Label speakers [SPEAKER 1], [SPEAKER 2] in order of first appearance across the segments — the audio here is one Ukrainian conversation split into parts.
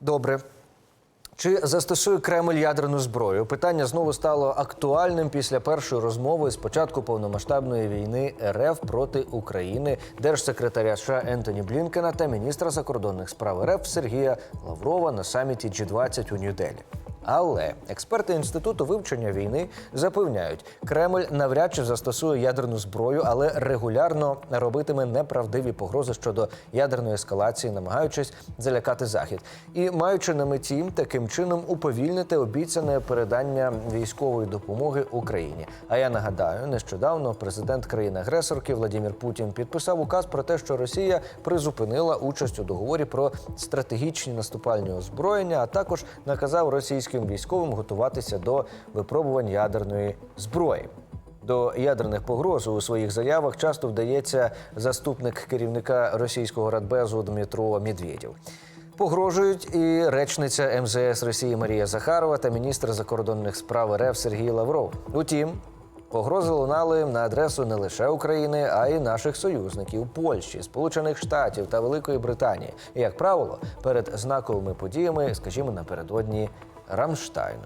[SPEAKER 1] Добре. Чи застосує Кремль ядерну зброю? Питання знову стало актуальним після першої розмови з початку повномасштабної війни РФ проти України держсекретаря США Ентоні Блінкена та міністра закордонних справ РФ Сергія Лаврова на саміті G20 у Нью-Делі. Але експерти інституту вивчення війни запевняють, Кремль навряд чи застосує ядерну зброю, але регулярно робитиме неправдиві погрози щодо ядерної ескалації, намагаючись залякати захід, і маючи на меті таким чином уповільнити обіцяне передання військової допомоги Україні. А я нагадаю, нещодавно президент країни-агресорки Владимир Путін підписав указ про те, що Росія призупинила участь у договорі про стратегічні наступальні озброєння, а також наказав російським військовим готуватися до випробувань ядерної зброї. До ядерних погроз у своїх заявах часто вдається заступник керівника російського радбезу Дмитро Медведєв. Погрожують і речниця МЗС Росії Марія Захарова та міністр закордонних справ РФ Сергій Лавров. Утім, погрози лунали на адресу не лише України, а й наших союзників Польщі, Сполучених Штатів та Великої Британії. І, як правило, перед знаковими подіями, скажімо, напередодні Рамштайну.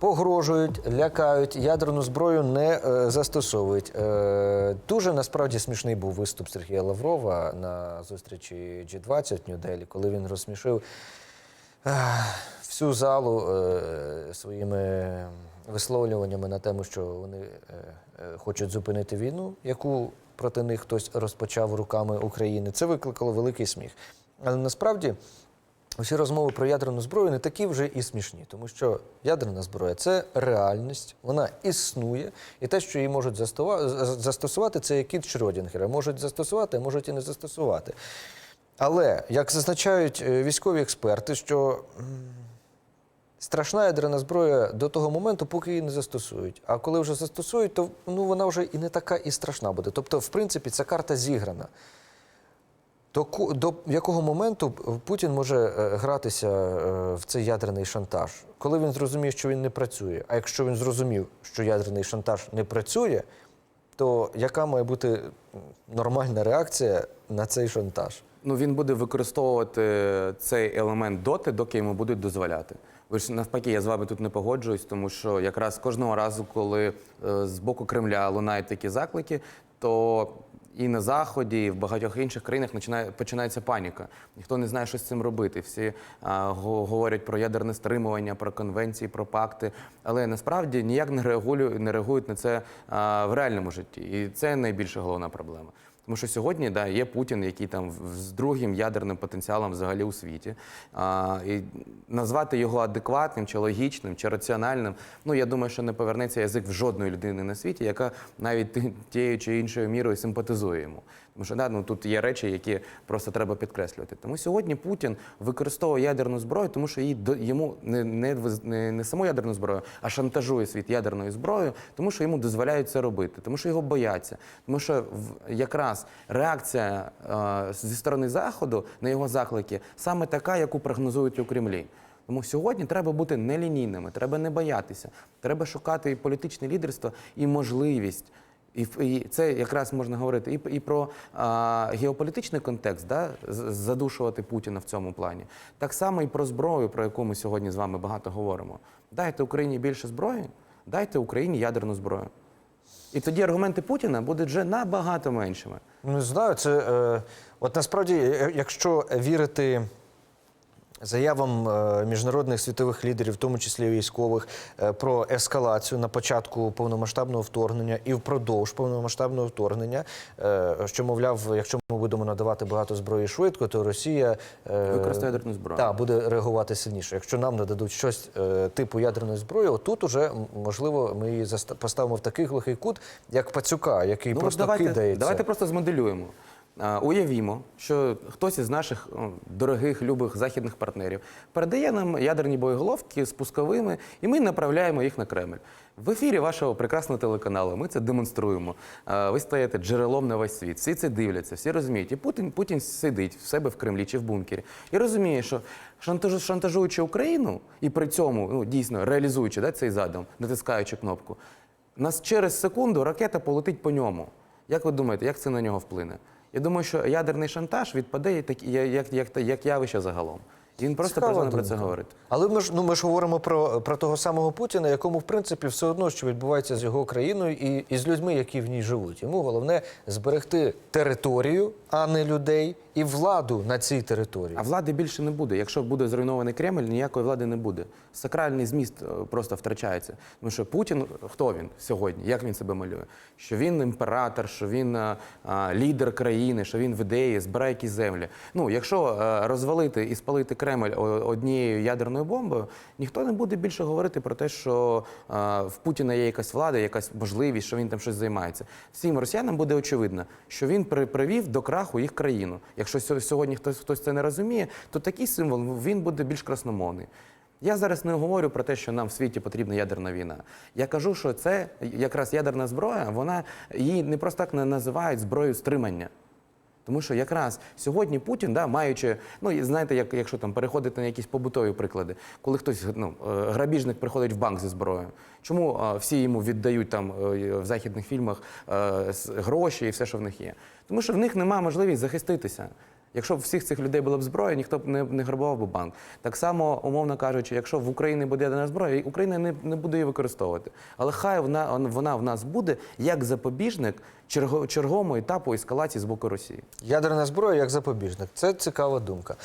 [SPEAKER 1] Погрожують, лякають, ядерну зброю не е, застосовують. Е, дуже насправді смішний був виступ Сергія Лаврова на зустрічі G20 в Нью-Делі, коли він розсмішив е, всю залу е, своїми висловлюваннями на тему, що вони е, е, хочуть зупинити війну, яку проти них хтось розпочав руками України. Це викликало великий сміх. Але насправді. Усі розмови про ядерну зброю не такі вже і смішні, тому що ядерна зброя це реальність, вона існує, і те, що її можуть застосувати, це як кіт Шрёдінгера. Можуть застосувати, а можуть і не застосувати. Але як зазначають е, військові експерти, що страшна ядерна зброя до того моменту, поки її не застосують. А коли вже застосують, то ну, вона вже і не така і страшна буде. Тобто, в принципі, ця карта зіграна. До, до якого моменту Путін може е, гратися е, в цей ядерний шантаж? Коли він зрозуміє, що він не працює. А якщо він зрозумів, що ядерний шантаж не працює, то яка має бути нормальна реакція на цей шантаж?
[SPEAKER 2] Ну він буде використовувати цей елемент доти, доки йому будуть дозволяти. Ви ж навпаки, я з вами тут не погоджуюсь, тому що якраз кожного разу, коли е, з боку Кремля лунають такі заклики, то і на заході, і в багатьох інших країнах починає починається паніка. Ніхто не знає, що з цим робити. Всі а, го- говорять про ядерне стримування, про конвенції, про пакти, але насправді ніяк не реагують, не реагують на це а, в реальному житті, і це найбільша головна проблема. Тому що сьогодні да, є Путін, який там з другим ядерним потенціалом взагалі у світі. А, і назвати його адекватним, чи логічним, чи раціональним, ну я думаю, що не повернеться язик в жодної людини на світі, яка навіть тією чи іншою мірою симпатизує йому. Тому що да, ну, тут є речі, які просто треба підкреслювати. Тому сьогодні Путін використовує ядерну зброю, тому що до- йому не, не, не, не саму ядерну зброю, а шантажує світ ядерною зброєю, тому що йому дозволяють це робити, тому що його бояться. Тому що в- якраз реакція е, зі сторони Заходу на його заклики саме така, яку прогнозують у Кремлі. Тому сьогодні треба бути нелінійними, треба не боятися, треба шукати і політичне лідерство і можливість. І, і це якраз можна говорити і, і про а, геополітичний контекст, да, задушувати Путіна в цьому плані. Так само і про зброю, про яку ми сьогодні з вами багато говоримо. Дайте Україні більше зброї, дайте Україні ядерну зброю. І тоді аргументи Путіна будуть вже набагато меншими.
[SPEAKER 1] Ну, знаю, це е, от насправді, е, якщо вірити заявам е, міжнародних світових лідерів, в тому числі військових, е, про ескалацію на початку повномасштабного вторгнення і впродовж повномасштабного вторгнення, е, що мовляв, якщо ми будемо надавати багато зброї швидко, то Росія
[SPEAKER 2] Використає ядерну зброю.
[SPEAKER 1] Так, буде реагувати сильніше. Якщо нам нададуть щось типу ядерної зброї, отут уже можливо ми її поставимо в такий глухий кут, як пацюка, який
[SPEAKER 2] Ну,
[SPEAKER 1] просто
[SPEAKER 2] давайте,
[SPEAKER 1] кидається.
[SPEAKER 2] давайте просто змоделюємо. Уявімо, що хтось із наших дорогих, любих західних партнерів передає нам ядерні боєголовки з пусковими, і ми направляємо їх на Кремль. В ефірі вашого прекрасного телеканалу ми це демонструємо. Ви стаєте джерелом на весь світ. Всі це дивляться, всі розуміють. І Путін, Путін сидить в себе в Кремлі чи в бункері і розуміє, що шантажуючи Україну і при цьому ну, дійсно реалізуючи да, цей задум, натискаючи кнопку, нас через секунду ракета полетить по ньому. Як ви думаєте, як це на нього вплине? Я думаю, що ядерний шантаж відпаде як, як, як, як явище загалом. Він просто перестане про це говорити.
[SPEAKER 1] Але ми ж ну ми ж говоримо про, про того самого Путіна, якому в принципі все одно, що відбувається з його країною і, і з людьми, які в ній живуть. Йому головне зберегти територію, а не людей, і владу на цій території.
[SPEAKER 2] А влади більше не буде. Якщо буде зруйнований Кремль, ніякої влади не буде. Сакральний зміст е, просто втрачається. Тому що Путін, хто він сьогодні? Як він себе малює? Що він імператор, що він е, а, лідер країни, що він в ідеї, збирає якісь землі. Ну, якщо е, розвалити і спалити Кремль однією ядерною бомбою, ніхто не буде більше говорити про те, що в Путіна є якась влада, якась можливість, що він там щось займається. Всім росіянам буде очевидно, що він при- привів до краху їх країну. Якщо сьогодні хтось хтось це не розуміє, то такий символ він буде більш красномовний. Я зараз не говорю про те, що нам в світі потрібна ядерна війна. Я кажу, що це якраз ядерна зброя, вона її не просто так називають зброєю стримання. Тому що якраз сьогодні Путін, да, маючи, ну знаєте, як якщо там переходити на якісь побутові приклади, коли хтось ну, е, грабіжник приходить в банк зі зброєю, чому е, всі йому віддають там е, в західних фільмах гроші і все, що в них є? Тому що в них немає можливість захиститися. Якщо б всіх цих людей була б зброя, ніхто б не, не грабував би банк. Так само, умовно кажучи, якщо в Україні буде ядерна зброя, Україна не, не буде її використовувати. Але хай вона, вона в нас буде як запобіжник черго, черговому етапу ескалації з боку Росії.
[SPEAKER 1] Ядерна зброя як запобіжник. Це цікава думка.